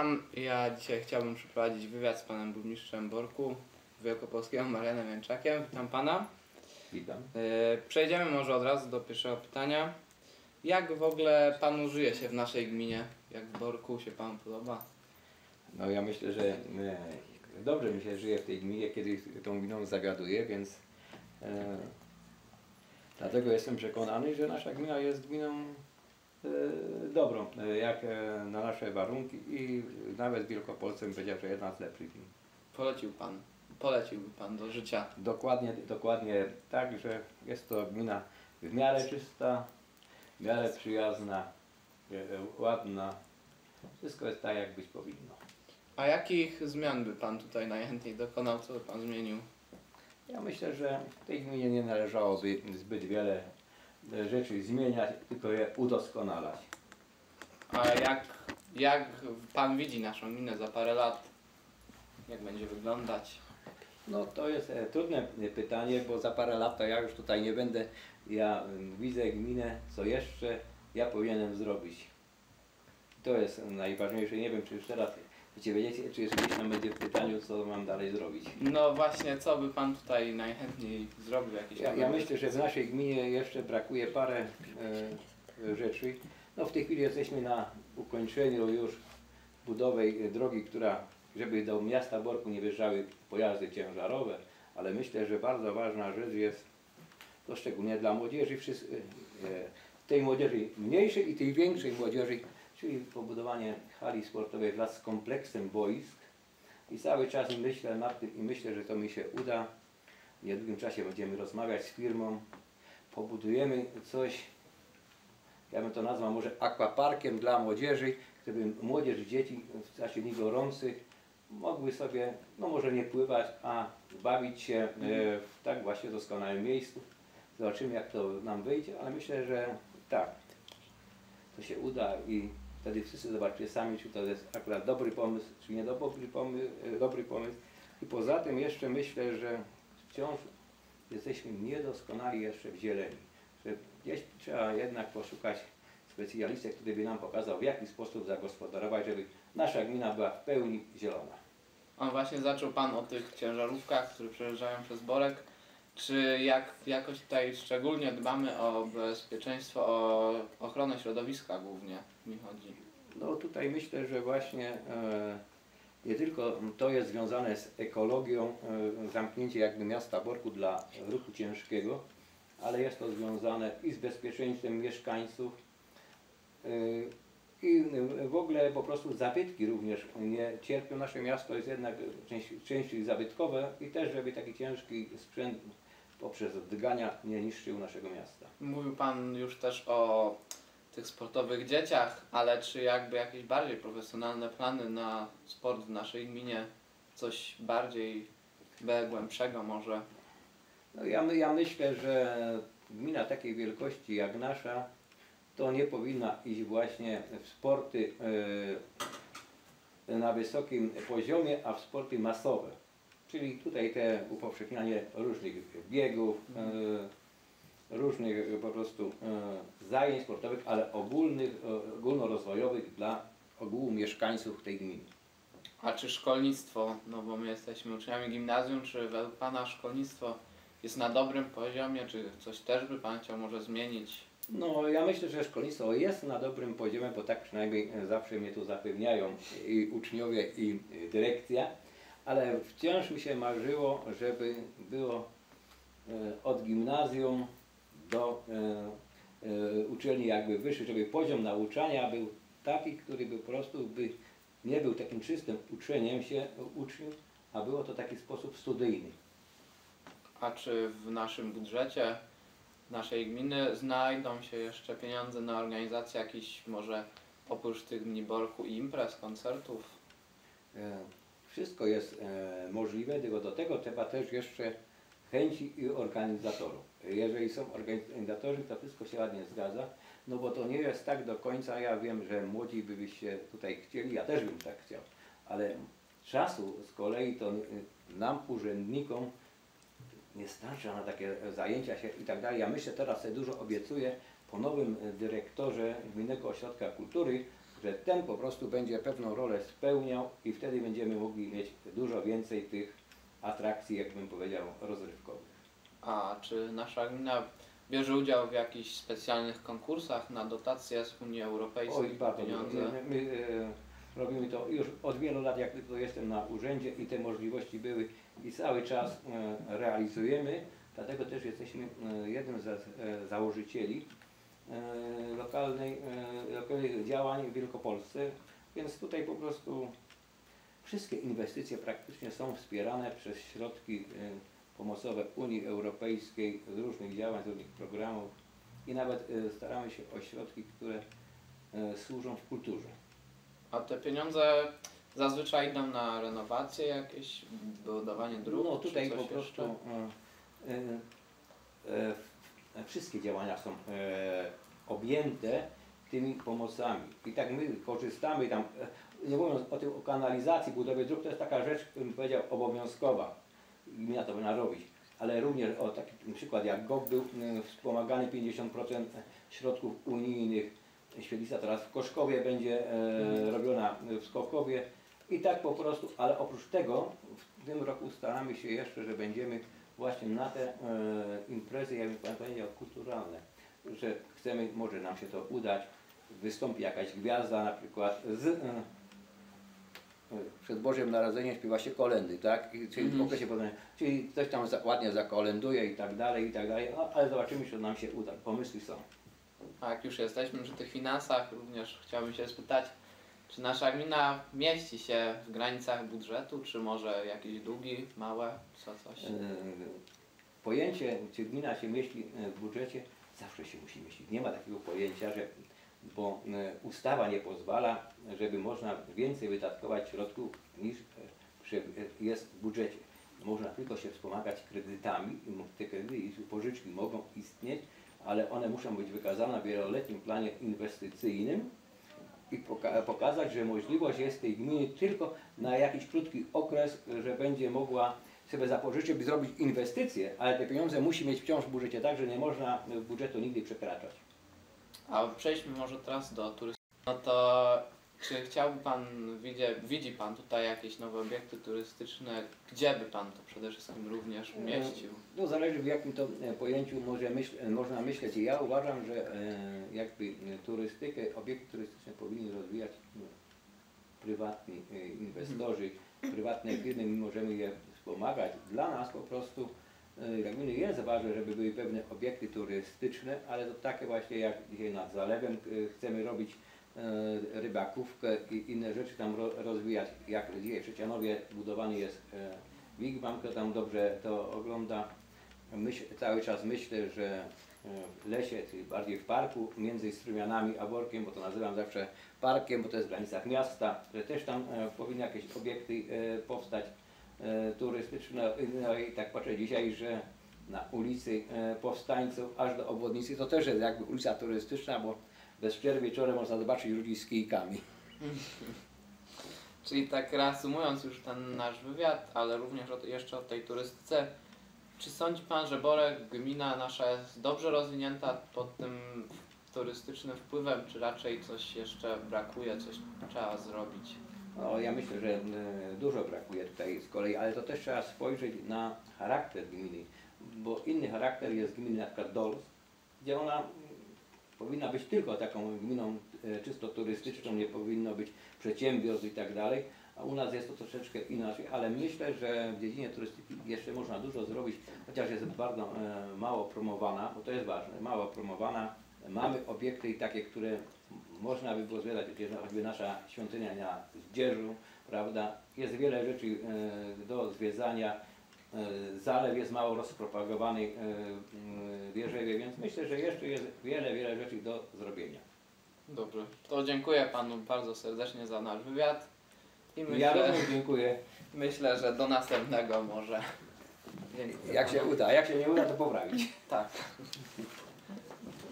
Witam. Ja dzisiaj chciałbym przeprowadzić wywiad z panem burmistrzem Borku Wielkopolskiego Marianem Jęczakiem. Witam pana. Witam. E, Przejdziemy może od razu do pierwszego pytania. Jak w ogóle panu żyje się w naszej gminie? Jak w Borku się panu podoba? No ja myślę, że e, dobrze mi się żyje w tej gminie, kiedy tą gminą zawiaduję, więc e, dlatego jestem przekonany, że nasza gmina jest gminą dobrą, e, jak e, na nasze warunki i nawet Wielkopolsce powiedział, że jedna z lepszych gmin. Polecił pan, poleciłby pan do życia. Dokładnie, dokładnie tak, że jest to gmina w miarę czysta, w miarę przyjazna, e, e, ładna. Wszystko jest tak, jak być powinno. A jakich zmian by pan tutaj najchętniej dokonał? Co by pan zmienił? Ja myślę, że w tej gminie nie należałoby zbyt wiele e, rzeczy zmieniać, tylko je udoskonalać. A jak, jak pan widzi naszą gminę za parę lat? Jak będzie wyglądać? No to jest e, trudne pytanie, bo za parę lat to ja już tutaj nie będę. Ja mm, widzę gminę, co jeszcze ja powinienem zrobić. To jest najważniejsze. Nie wiem, czy już teraz chcecie wiedzieć, czy gdzieś tam będzie w pytaniu, co mam dalej zrobić. No właśnie, co by pan tutaj najchętniej zrobił? Jakieś Ja, ja myślę, że w naszej gminie jeszcze brakuje parę e, rzeczy. No w tej chwili jesteśmy na ukończeniu już budowy e, drogi, która, żeby do miasta Borku nie wjeżdżały pojazdy ciężarowe, ale myślę, że bardzo ważna rzecz jest, to szczególnie dla młodzieży, wszyscy, e, tej młodzieży mniejszej i tej większej młodzieży, czyli pobudowanie hali sportowej wraz z kompleksem boisk. I cały czas myślę nad tym i myślę, że to mi się uda. W niedługim czasie będziemy rozmawiać z firmą, pobudujemy coś, ja bym to nazwał może akwaparkiem dla młodzieży, żeby młodzież, dzieci w czasie dni gorących mogły sobie, no może nie pływać, a bawić się e, w tak właśnie doskonałym miejscu. Zobaczymy jak to nam wyjdzie, ale myślę, że tak, to się uda i wtedy wszyscy zobaczycie sami, czy to jest akurat dobry pomysł, czy nie dobry pomysł. Dobry pomysł. I poza tym jeszcze myślę, że wciąż jesteśmy niedoskonali jeszcze w zieleni. Że gdzieś trzeba jednak poszukać specjalisty, który by nam pokazał, w jaki sposób zagospodarować, żeby nasza gmina była w pełni zielona. A właśnie zaczął Pan o tych ciężarówkach, które przejeżdżają przez Borek. Czy jak, jakoś tutaj szczególnie dbamy o bezpieczeństwo, o ochronę środowiska głównie mi chodzi? No tutaj myślę, że właśnie e, nie tylko to jest związane z ekologią, e, zamknięcie jakby miasta Borku dla ruchu ciężkiego, ale jest to związane i z bezpieczeństwem mieszkańców e, i w ogóle po prostu zabytki również nie cierpią. Nasze miasto jest jednak części- częściej zabytkowe i też, żeby taki ciężki sprzęt poprzez dygania nie niszczył naszego miasta. Mówił Pan już też o tych sportowych dzieciach, ale czy jakby jakieś bardziej profesjonalne plany na sport w naszej gminie? Coś bardziej głębszego może? No ja, my- ja myślę, że gmina takiej wielkości jak nasza to nie powinna iść właśnie w sporty e, na wysokim poziomie, a w sporty masowe. Czyli tutaj te upowszechnianie różnych biegów, e, różnych po prostu e, zajęć sportowych, ale ogólnych, e, ogólnorozwojowych dla ogółu mieszkańców tej gminy. A czy szkolnictwo, no bo my jesteśmy uczniami gimnazjum, czy według Pana szkolnictwo jest na dobrym poziomie, czy coś też by Pan chciał może zmienić? No, ja myślę, że szkolnictwo jest na dobrym poziomie, bo tak przynajmniej zawsze mnie tu zapewniają i uczniowie, i dyrekcja, ale wciąż mi się marzyło, żeby było e, od gimnazjum do e, e, uczelni jakby wyższej, żeby poziom nauczania był taki, który by po prostu by nie był takim czystym uczeniem się uczniów, a było to taki sposób studyjny. A czy w naszym budżecie naszej gminy znajdą się jeszcze pieniądze na organizację jakichś może oprócz tych dni Borku i imprez, koncertów? Wszystko jest e, możliwe, tylko do tego trzeba też jeszcze chęci i organizatorów. Jeżeli są organizatorzy, to wszystko się ładnie zgadza, no bo to nie jest tak do końca, ja wiem, że młodzi by byście tutaj chcieli, ja też bym tak chciał, ale czasu z kolei to y, nam urzędnikom nie starcza na takie zajęcia się i tak dalej. Ja myślę, teraz sobie dużo obiecuję po nowym y, dyrektorze Gminnego Ośrodka Kultury, że ten po prostu będzie pewną rolę spełniał i wtedy będziemy mogli mieć dużo więcej tych atrakcji, jak bym powiedział, rozrywkowych. A czy nasza gmina bierze udział w jakichś specjalnych konkursach na dotacje z Unii Europejskiej, Oj, bardzo? My, my e, robimy to już od wielu lat, jak tylko jestem na urzędzie i te możliwości były i cały czas e, realizujemy. Dlatego też jesteśmy e, jednym z e, założycieli lokalnej, e, lokalnych działań w Wielkopolsce, więc tutaj po prostu wszystkie inwestycje praktycznie są wspierane przez środki e, pomocowe Unii Europejskiej z różnych działań, z różnych programów i nawet e, staramy się o środki, które e, służą w kulturze. A te pieniądze zazwyczaj idą na renowacje jakieś, budowanie dróg, No tutaj po prostu jeszcze? E, wszystkie działania są e, objęte tymi pomocami. I tak my korzystamy tam, e, nie mówiąc o tym o kanalizacji, budowie dróg, to jest taka rzecz, bym powiedział, obowiązkowa. Gmina to powinna robić. Ale również o taki przykład jak GOG był wspomagany 50% środków unijnych. Świetlica teraz w Koszkowie będzie e, robiona w Skokowie. I tak po prostu, ale oprócz tego w tym roku staramy się jeszcze, że będziemy właśnie na te e, imprezy, jakby Pan powiedział, kulturalne, że chcemy, może nam się to udać, wystąpi jakaś gwiazda na przykład z e, e, przed Bożym Narodzeniem śpiewa się kolendy, tak? I, czyli Mhm. w okresie potem, czyli ktoś tam za, ładnie zakolenduje i tak dalej, i tak dalej, no, ale zobaczymy, czy nam się uda. Pomysły są. A jak już jesteśmy przy tych finansach, również chciałbym się spytać, czy nasza gmina mieści się w granicach budżetu, czy może jakieś długi, małe, co coś? E, Pojęcie, czy gmina się mieści e, w budżecie, zawsze się musi mieścić. Nie ma takiego pojęcia, że bo e, ustawa nie pozwala, żeby można więcej wydatkować środków niż jest w budżecie. Można tylko się wspomagać kredytami i te kredyty i pożyczki mogą istnieć, ale one muszą być wykazane w wieloletnim planie inwestycyjnym i poka- pokazać, że możliwość jest tej gminy tylko na jakiś krótki okres, że będzie mogła sobie zapożyczyć, by zrobić inwestycje, ale te pieniądze musi mieć wciąż w budżecie, tak, że nie można budżetu nigdy przekraczać. A przejdźmy może teraz do turystyki. No to czy chciałby Pan, widzi, widzi Pan tutaj jakieś nowe obiekty turystyczne? Gdzie by Pan to przede wszystkim również umieścił? No zależy w jakim to e, pojęciu może myśl, e, można myśleć. Ja uważam, że e, jakby e, turystykę, obiekty turystyczne powinni rozwijać no, prywatni e, inwestorzy, prywatne firmy, my możemy je wspomagać. Dla nas po prostu e, jak gminy jest ważne, żeby były pewne obiekty turystyczne, ale to takie właśnie jak dzisiaj nad zalewem e, chcemy robić e, rybakówkę i inne rzeczy tam ro, rozwijać. Jak w Trzecianowie budowany jest e, Wigwam, kto tam dobrze to ogląda. Myśl, cały czas myślę, że e, w lesie, czyli bardziej w parku, między Strumianami a Workiem, bo to nazywam zawsze parkiem, bo to jest w granicach miasta, że też tam e, powinny jakieś obiekty e, powstać e, turystyczne. No i tak patrzę dzisiaj, że na ulicy e, Powstańców aż do obwodnicy to też jest jakby ulica turystyczna, bo bez przerwy wieczorem można zobaczyć ludzi z kijkami. Czyli tak reasumując już ten nasz wywiad, ale również o, jeszcze o tej turystyce, czy sądzi Pan, że Borek, gmina nasza jest dobrze rozwinięta pod tym turystycznym wpływem, czy raczej coś jeszcze brakuje, coś trzeba zrobić? No, ja myślę, że e, dużo brakuje tutaj z kolei, ale to też trzeba spojrzeć na charakter gminy, bo inny charakter jest gminy na przykład Dols, gdzie ona powinna być tylko taką gminą e, czysto turystyczną, nie powinno być przedsiębiorstw i tak dalej, a u nas jest to troszeczkę inaczej, ale myślę, że w dziedzinie turystyki jeszcze można dużo zrobić, chociaż jest bardzo e, mało promowana, bo to jest ważne, mało promowana. Mamy obiekty i takie, które można by było zwiedzać, choćby nasza świątynia na Zdzierzu, prawda? Jest wiele rzeczy e, do zwiedzania. Zalew jest mało rozpropagowany e, m, w Jerzewie, więc myślę, że jeszcze jest wiele, wiele rzeczy do zrobienia. Dobrze, to dziękuję Panu bardzo serdecznie za nasz wywiad i Ja myślę, również dziękuję. myślę że do następnego może. Dziękuję Jak się panu. uda, a jak się nie uda, to poprawić. Tak.